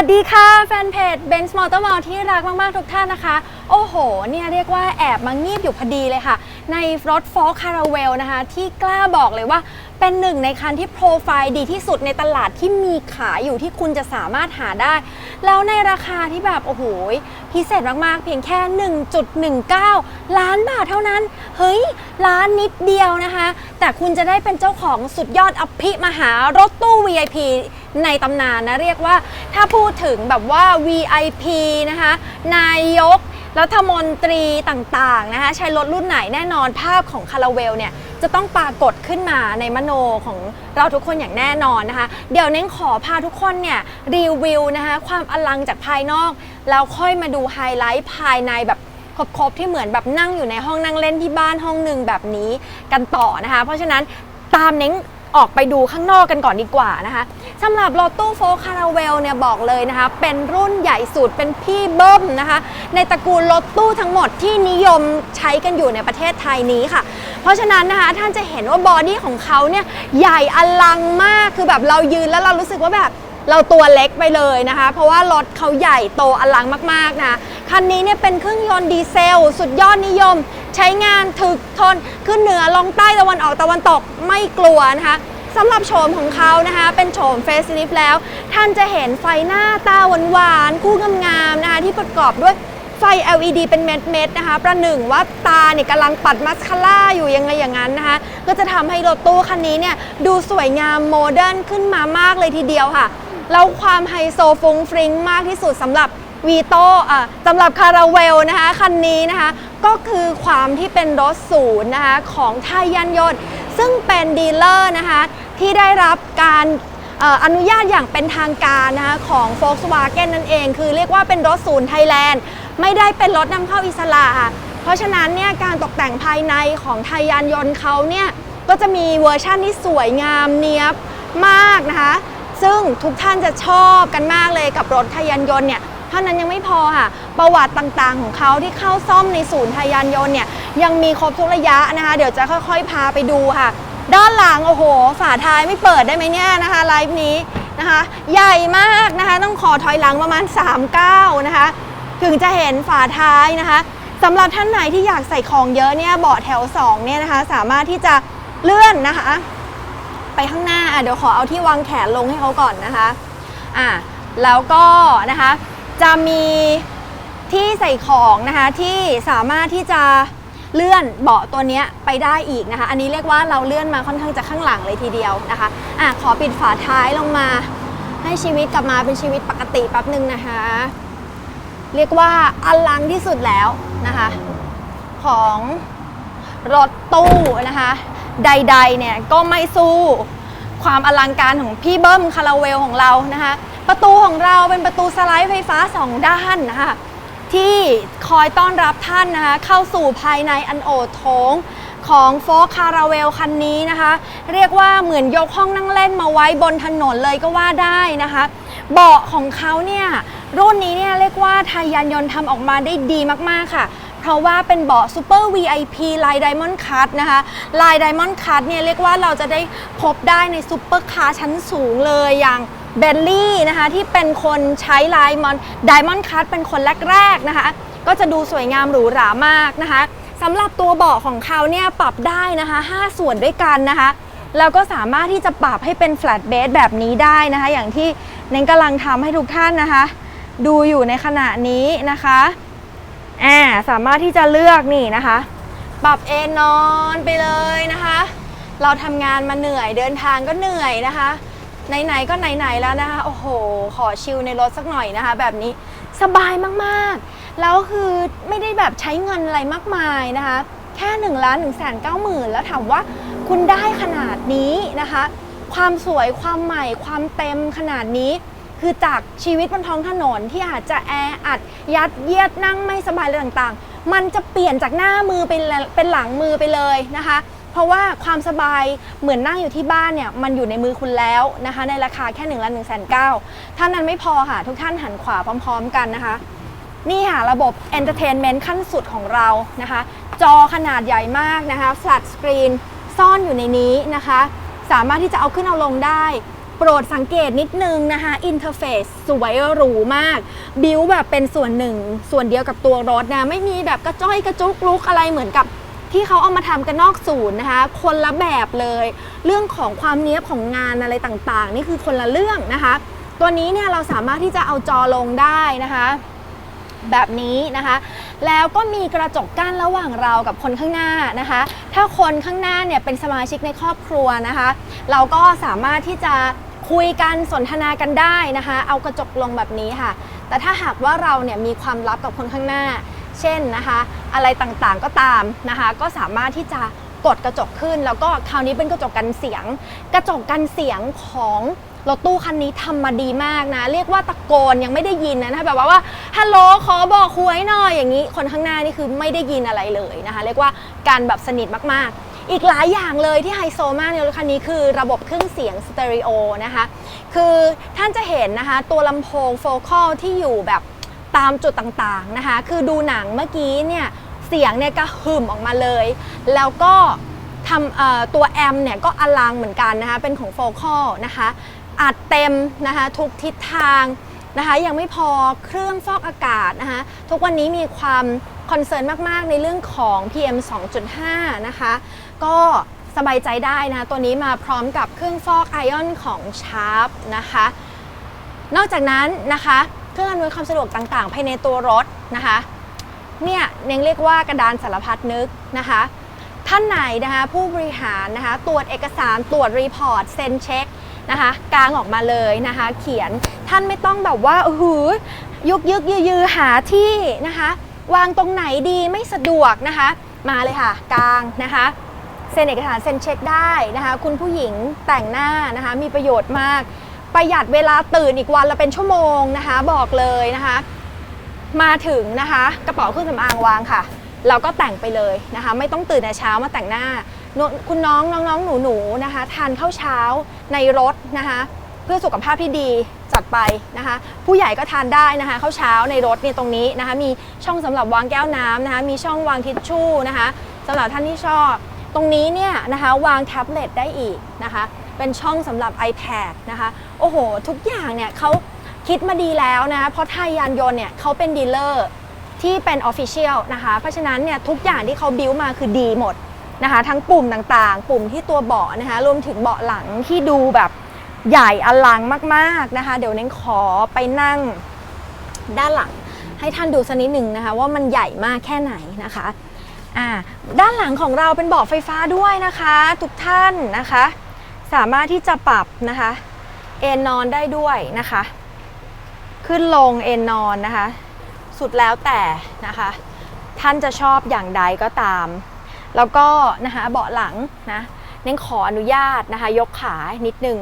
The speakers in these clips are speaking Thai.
วัสดีค่ะแฟนเพจ Benz Motor Mall ที่รักมาก ๆ ทุกท่านนะคะ โอ้โห เนี่ยเรียกว่าแอบมางีบอยู่พอดีเลยค่ะ ในรถ Ford Caravelle นะคะ ที่กล้าบอกเลยว่าเป็นหนึ่งในคันที่โปรไฟล์ดีที่สุดในตลาดที่มีขายอยู่ที่คุณจะสามารถหาได้ แล้วในราคาที่แบบ โอ้โห พิเศษมาก ๆ เพียงแค่ 1.19 ล้านบาทเท่านั้น เฮ้ย ล้านนิดเดียวนะคะ แต่คุณจะได้เป็นเจ้าของสุดยอดอภิมหารถตู้ VIP ในตำนานนะ เรียกว่าถ้าพูดถึงแบบว่า VIP นะคะ นายก รัฐมนตรีต่างๆนะคะใช้รถรุ่นไหนแน่นอนภาพของคาราเวลเนี่ยจะต้องปรากฏขึ้นมาในมโนของเราทุกคนอย่างแน่นอนนะคะ เดี๋ยวเน้นขอพาทุกคนเนี่ยรีวิวนะคะความอลังจากภายนอก แล้วค่อยมาดูไฮไลท์ภายในแบบครบๆที่เหมือนแบบนั่งอยู่ในห้องนั่งเล่นที่บ้านห้องหนึ่งแบบนี้กันต่อนะคะ เพราะฉะนั้นตามเน้งออกไปดูข้างนอกกันก่อนดีกว่านะคะ สำหรับรถตู้โฟคาราเวลเนี่ยบอกเลยนะคะ เป็นรุ่นใหญ่สุดเป็นพี่เบิ้มนะคะ ในตระกูลรถตู้ทั้งหมดที่นิยมใช้กันอยู่ในประเทศไทยนี้ค่ะ เพราะฉะนั้นนะคะท่านจะเห็นว่าบอดี้ของเขาเนี่ยใหญ่อลังมากคือแบบเรายืนแล้วเรารู้สึกว่าแบบเราตัวเล็กไปเลยนะคะ เพราะว่ารถเขาใหญ่โตอลังมากๆนะคันนี้เนี่ยเป็นเครื่องยนต์ดีเซล สุดยอดนิยม ใช้งานถึกทนขึ้นเหนือลงใต้ตะวันออกตะวันตกไม่กลัวนะคะ สำหรับโฉมของเขานะคะ เป็นโฉมเฟสลิฟแล้ว ท่านจะเห็นไฟหน้าตาหวานๆ คู่งามๆนะคะที่ประกอบด้วยไฟ LED เป็นเม็ดๆนะคะ ประหนึ่งว่าตาเนี่ยกำลังปัดมัสคาร่าอยู่ยังไงอย่างนั้นนะคะ ก็จะทำให้รถตู้คันนี้เนี่ยดูสวยงามโมเดิร์นขึ้นมามากเลยทีเดียวค่ะ แล้วความไฮโซฟุ้งฟริ้งมากที่สุดสำหรับวีโต้อะสำหรับคาราเวลนะคะคันนี้นะคะ ก็คือความที่เป็นรถศูนย์นะคะของไทยยานยนต์ ซึ่งเป็นดีลเลอร์นะคะ ที่ได้รับการอนุญาตอย่างเป็นทางการนะคะของ Volkswagen นั่นเอง คือเรียกว่าเป็นรถศูนย์ไทยแลนด์ไม่ได้เป็นรถนำเข้าอิสระค่ะเพราะฉะนั้นเนี่ยการตกแต่งภายในของไทยยานยนต์เขาเนี่ยก็จะมีเวอร์ชั่นที่สวยงามเนี้ยบมากนะคะซึ่งทุกท่านจะชอบกันมากเลยกับรถไทยยานยนต์เนี่ยเท่านั้นยังไม่พอค่ะ ประวัติต่างๆของเขาที่เข้าซ่อมในศูนย์ไทยยานยนต์เนี่ยยังมีครบทุกระยะนะคะ เดี๋ยวจะค่อยๆพาไปดูค่ะ ด้านหลังโอ้โห ฝาท้ายไม่เปิดได้ไหมเนี่ยนะคะไลฟ์นี้นะคะ ใหญ่มากนะคะ ต้องขอถอยหลังประมาณ3ก้าวนะคะ ถึงจะเห็นฝาท้ายนะคะสำหรับท่านไหนที่อยากใส่ของเยอะเนี่ยเบาะแถว2เนี่ยนะคะ สามารถที่จะเลื่อนนะคะ ไปข้างหน้าอะเดี๋ยวขอเอาที่วางแขนลงให้เขาก่อนนะคะอะแล้วก็นะคะจะมีที่ใส่ของนะคะที่สามารถที่จะ เลื่อนเบาะตัวนี้ไปได้อีกนะคะ อันนี้เรียกว่าเราเลื่อนมาค่อนข้างจะข้างหลังเลยทีเดียวนะคะอะขอปิดฝาท้ายลงมา ให้ชีวิตกลับมาเป็นชีวิตปกติแป๊บหนึ่งนะคะ เรียกว่าอลังที่สุดแล้วนะคะ ของรถตู้นะคะ ใดๆเนี่ยก็ไม่สู้ความอลังการของพี่เบิ้มคาราเวลของเรานะคะ ประตูของเราเป็นประตูสไลด์ไฟฟ้าสองด้านนะคะ ที่คอยต้อนรับท่านนะคะ เข้าสู่ภายในอันโอดโถงของโฟคาราเวลคันนี้นะคะ เรียกว่าเหมือนยกห้องนั่งเล่นมาไว้บนถนนเลยก็ว่าได้นะคะ เบาะของเขาเนี่ยรุ่นนี้เนี่ยเรียกว่าไทยยานยนต์ทำออกมาได้ดีมากๆค่ะ เพราะว่าเป็นเบาะซูเปอร์ VIP ลาย Diamond Cut นะคะ ลาย Diamond Cut เนี่ยเรียกว่าเราจะได้พบได้ในซูเปอร์คาร์ชั้นสูงเลยอย่าง เบลลี่นะคะที่เป็นคนใช้ลายมอน Diamond Cut เป็นคนแรกๆนะคะ ก็จะดูสวยงามหรูหรามากนะคะสำหรับตัวเบาะของเขาเนี่ยปรับได้นะคะ 5 ส่วนด้วยกันนะคะแล้วก็สามารถที่จะปรับให้เป็น flat base แบบนี้ได้นะคะ อย่างที่เน้นกำลังทำให้ทุกท่านนะคะ ดูอยู่ในขณะนี้นะคะอ่าสามารถที่จะเลือกนี่นะคะ ปรับเอนนอนไปเลยนะคะ เราทำงานมาเหนื่อยเดินทางก็เหนื่อยนะคะ ไหนๆก็ไหนๆแล้วนะคะ โอ้โห ขอชิลในรถสักหน่อยนะคะ แบบนี้สบายมากๆ แล้วคือไม่ได้แบบใช้เงินอะไรมากมายนะคะ แค่1นึ่งล้านหนึ่งแสนเก้าหมื่นแล้วถามว่าคุณได้ขนาดนี้นะคะ ความสวยความใหม่ความเต็มขนาดนี้ คือจากชีวิตบนท้องถนนที่อาจจะแออัด ยัดเยียดนั่งไม่สบายอะไรต่างๆ มันจะเปลี่ยนจากหน้ามือเป็นเป็นหลังมือไปเลยนะคะ ราะว่าความสบายเหมือนนั่งอยู่ที่บ้านเนี่ยมันอยู่ในมือคุณแล้วนะคะในราคาแค่1นึ่งละหนึ่งแสนเก้าท่านนั้นไม่พอค่ะ ทุกท่านหันขวาพร้อม ๆ กันนะคะ นี่ค่ะระบบ Entertainment ขั้นสุดของเรานะคะ จอขนาดใหญ่มากนะคะ flat screen ซ่อนอยู่ในนี้นะคะ สามารถที่จะเอาขึ้นเอาลงได้โปรดสังเกตนิดนึงนะคะอินเทอร์เฟซสวยหรูมาก บิวแบบเป็นส่วนหนึ่ง ส่วนเดียวกับตัวรถนะ ไม่มีแบบกระจ้อยกระจุกลุกอะไรเหมือนกับ ที่เขาเอามาทำกันนอกศูนย์นะคะ คนละแบบเลย เรื่องของความเนี้ยบของงานอะไรต่างๆ นี่คือคนละเรื่องนะคะ ตัวนี้เนี่ยเราสามารถที่จะเอาจอลงได้นะคะ แบบนี้นะคะ แล้วก็มีกระจกกั้นระหว่างเรากับคนข้างหน้านะคะ ถ้าคนข้างหน้าเนี่ยเป็นสมาชิกในครอบครัวนะคะ เราก็สามารถที่จะคุยกันสนทนากันได้นะคะ เอากระจกลงแบบนี้ค่ะ แต่ถ้าหากว่าเราเนี่ยมีความลับกับคนข้างหน้า เช่นนะคะอะไรต่างๆก็ตามนะคะก็สามารถที่จะกดกระจกขึ้น แล้วก็คราวนี้เป็นกระจกกันเสียง กระจกกันเสียงของรถตู้คันนี้ทำมาดีมากนะ เรียกว่าตะโกนยังไม่ได้ยินนะนะคะแบบว่าว่าฮัลโหลขอบอกหวยหน่อยอย่างนี้ คนข้างหน้านี่คือไม่ได้ยินอะไรเลยนะคะเรียกว่าการแบบสนิทมากๆ อีกหลายอย่างเลยที่ไฮโซมากในรถคันนี้คือระบบเครื่องเสียงสเตอริโอนะคะคือท่านจะเห็นนะคะตัวลำโพงโฟกัลที่อยู่แบบ ตามจุดต่างๆนะคะ คือดูหนังเมื่อกี้เนี่ยเสียงเนี่ยก็หึ่มออกมาเลย แล้วก็ทำตัวแอมเนี่ยก็อลังเหมือนกันนะคะเป็นของโฟกัลนะคะอัดเต็มนะคะทุกทิศทางนะคะยังไม่พอเครื่องฟอกอากาศนะคะทุกวันนี้มีความคอนเซิร์นมาก ๆ ในเรื่องของ PM 2.5 นะคะก็สบายใจได้นะคะตัวนี้มาพร้อมกับเครื่องฟอกไอออนของชาร์ปนะคะนอกจากนั้นนะคะ เครื่องอำนวยความสะดวกต่างๆ ภายในตัวรถนะคะ เนี่ยเน้งเรียกว่ากระดานสารพัดนึกนะคะ ท่านไหนนะคะผู้บริหารนะคะตรวจเอกสารตรวจรีพอร์ตเซ็นเช็คนะคะกลางออกมาเลยนะคะ เขียนท่านไม่ต้องแบบว่าโอ้โหยุกยึกยือยือหาที่นะคะ วางตรงไหนดีไม่สะดวกนะคะ มาเลยค่ะกลางนะคะเซ็นเอกสารเซ็นเช็คได้นะคะ คุณผู้หญิงแต่งหน้านะคะ มีประโยชน์มาก ประหยัดเวลาตื่นอีกวันละเป็นชั่วโมงนะคะ บอกเลยนะคะ มาถึงนะคะ กระเป๋าเครื่องสำอางวางค่ะเราก็แต่งไปเลยนะคะ ไม่ต้องตื่นแต่เช้ามาแต่งหน้า คุณน้องน้องๆหนูๆนะคะ ทานข้าวเช้าในรถนะคะ เพื่อสุขภาพที่ดีจัดไปนะคะ ผู้ใหญ่ก็ทานได้นะคะข้าวเช้าในรถเนี่ยตรงนี้นะคะ มีช่องสำหรับวางแก้วน้ำนะคะ มีช่องวางทิชชู่นะคะสำหรับท่านที่ชอบ ตรงนี้เนี่ยนะคะวางแท็บเล็ตได้อีกนะคะ เป็นช่องสำหรับ iPad นะคะ โอ้โห ทุกอย่างเนี่ยเขาคิดมาดีแล้วนะคะเพราะไทยยานยนต์เนี่ยเขาเป็นดีลเลอร์ที่เป็นออฟฟิเชียลนะคะ เพราะฉะนั้นเนี่ยทุกอย่างที่เขาบิวมาคือดีหมดนะคะ ทั้งปุ่มต่างๆ ปุ่มที่ตัวเบาะนะคะ รวมถึงเบาะหลังที่ดูแบบใหญ่อลังมากๆนะคะ เดี๋ยวเน้นขอไปนั่งด้านหลังให้ท่านดูสักนิดหนึ่งนะคะ ว่ามันใหญ่มากแค่ไหนนะคะ อ่าด้านหลังของเราเป็นเบาะไฟฟ้าด้วยนะคะ ทุกท่านนะคะ สามารถที่จะปรับนะคะ เอนนอนได้ด้วยนะคะ ขึ้นลงเอนนอนนะคะ สุดแล้วแต่นะคะ ท่านจะชอบอย่างใดก็ตาม แล้วก็นะคะเบาะหลังนะเน้นขออนุญาตนะคะ ยกขานิดนึง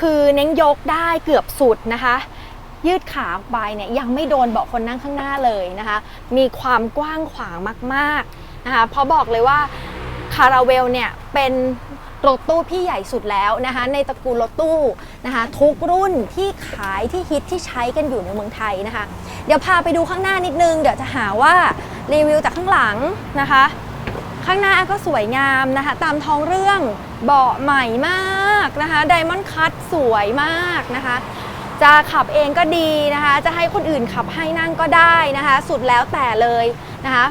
คือเน้นยกได้เกือบสุดนะคะ ยืดขาออกไปเนี่ยยังไม่โดนเบาะคนนั่งข้างหน้าเลยนะคะ มีความกว้างขวางมากๆ นะคะเพราะบอกเลยว่าคาราเวลเนี่ยเป็นรถตู้พี่ใหญ่สุดแล้วนะคะในตระกูลรถตู้นะคะทุกรุ่นที่ขายที่ฮิตที่ใช้กันอยู่ในเมืองไทยนะคะ เดี๋ยวพาไปดูข้างหน้านิดนึง เดี๋ยวจะหาว่ารีวิวจากข้างหลังนะคะ ข้างหน้าก็สวยงามนะคะตามท้องเรื่องเบาะใหม่มากนะคะไดมอนด์คัตสวยมากนะคะจะขับเองก็ดีนะคะ จะให้คนอื่นขับให้นั่งก็ได้นะคะ สุดแล้วแต่เลยนะคะ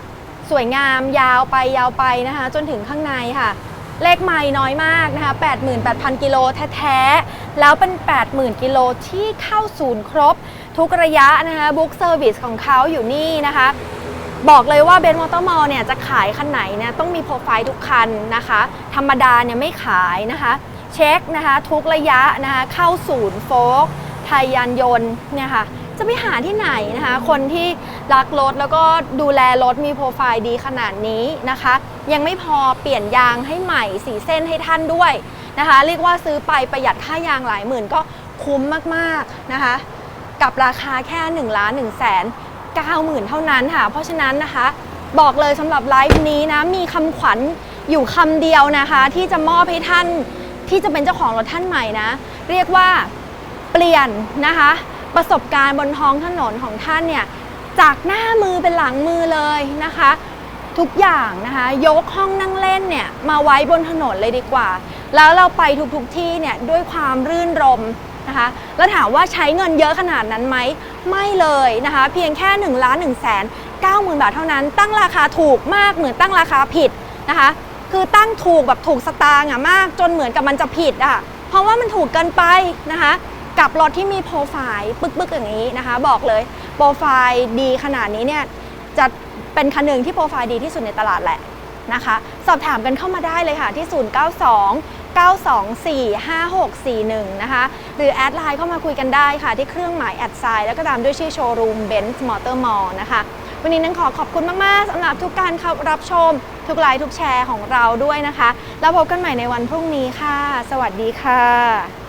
สวยงามยาวไปยาวไปนะคะ จนถึงข้างในค่ะ เลขไม้น้อยมากนะคะ88,000 กิโลแท้ๆ แล้วเป็น 80,000 กิโลที่เข้าศูนย์ครบ ทุกระยะนะคะบุ๊กเซอร์วิสของเขาอยู่นี่นะคะ บอกเลยว่าเบนซ์มอเตอร์มอลเนี่ยจะขายคันไหนเนี่ยต้องมีโปรไฟล์ทุกคันนะคะ ธรรมดาเนี่ยไม่ขายนะคะ เช็คนะคะ ทุกระยะนะคะเข้าศูนย์โฟกไทยยานยนต์เนี่ยค่ะ จะไปหาที่ไหนนะคะ คนที่รักรถแล้วก็ดูแลรถมีโปรไฟล์ดีขนาดนี้นะคะ ยังไม่พอเปลี่ยนยางให้ใหม่สีเส้นให้ท่านด้วยนะคะ เรียกว่าซื้อไปประหยัดค่ายางหลายหมื่นก็คุ้มมากๆนะคะ กับราคาแค่1ล้าน1แสน90,000เท่านั้นค่ะ เพราะฉะนั้นนะคะ บอกเลยสำหรับไลฟ์นี้นะมีคำขวัญอยู่คำเดียวนะคะ ที่จะมอบให้ท่านที่จะเป็นเจ้าของรถท่านใหม่นะ เรียกว่าเปลี่ยนนะคะ ประสบการณ์บนท้องถนนของท่านเนี่ยจากหน้ามือเป็นหลังมือเลยนะคะ ทุกอย่างนะคะยกห้องนั่งเล่นเนี่ยมาไว้บนถนนเลยดีกว่า แล้วเราไปทุกๆที่เนี่ยด้วยความรื่นรมนะคะแล้วถามว่าใช้เงินเยอะขนาดนั้นไหมไม่เลยนะคะเพียงแค่1นึ่งล้านหนึ่งแสนเก้าหมื่นบาทเท่านั้น ตั้งราคาถูกมากเหมือนตั้งราคาผิดนะคะคือตั้งถูกแบบถูกสตางค์อะมากจนเหมือนกับมันจะผิดอะเพราะว่ามันถูกเกินไปนะคะ กับรถที่มีโปรไฟล์ปึ๊กๆอย่างนี้นะคะ บอกเลยโปรไฟล์ดีขนาดนี้เนี่ยจะเป็นคันหนึ่งที่โปรไฟล์ดีที่สุดในตลาดแหละนะคะ สอบถามกันเข้ามาได้เลยค่ะที่ 092 924 5641 นะคะ หรือแอดไลน์เข้ามาคุยกันได้ค่ะ ที่เครื่องหมายแอดไซน์แล้วก็ตามด้วยชื่อโชว์รูมเบนซ์มอเตอร์มอลนะคะวันนี้นังขอขอบคุณมาก ๆสำหรับทุกการรับชม ทุกไลค์ทุกแชร์ของเราด้วยนะคะ แล้วพบกันใหม่ในวันพรุ่งนี้ค่ะ สวัสดีค่ะ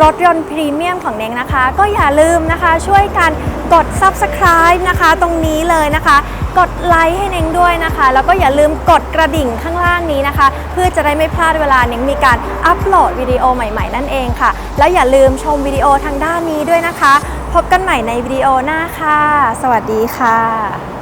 รถยนต์พรีเมียมของเน้งนะคะ ก็อย่าลืมนะคะช่วยกันกด subscribe นะคะ ตรงนี้เลยนะคะ กดไลค์ให้เน้งด้วยนะคะ แล้วก็อย่าลืมกดกระดิ่งข้างล่างนี้นะคะ เพื่อจะได้ไม่พลาดเวลาเน้งมีการอัปโหลดวิดีโอใหม่ ๆ นั่นเองค่ะ แล้วอย่าลืมชมวิดีโอทางด้านนี้ด้วยนะคะ พบกันใหม่ในวิดีโอหน้าค่ะ สวัสดีค่ะ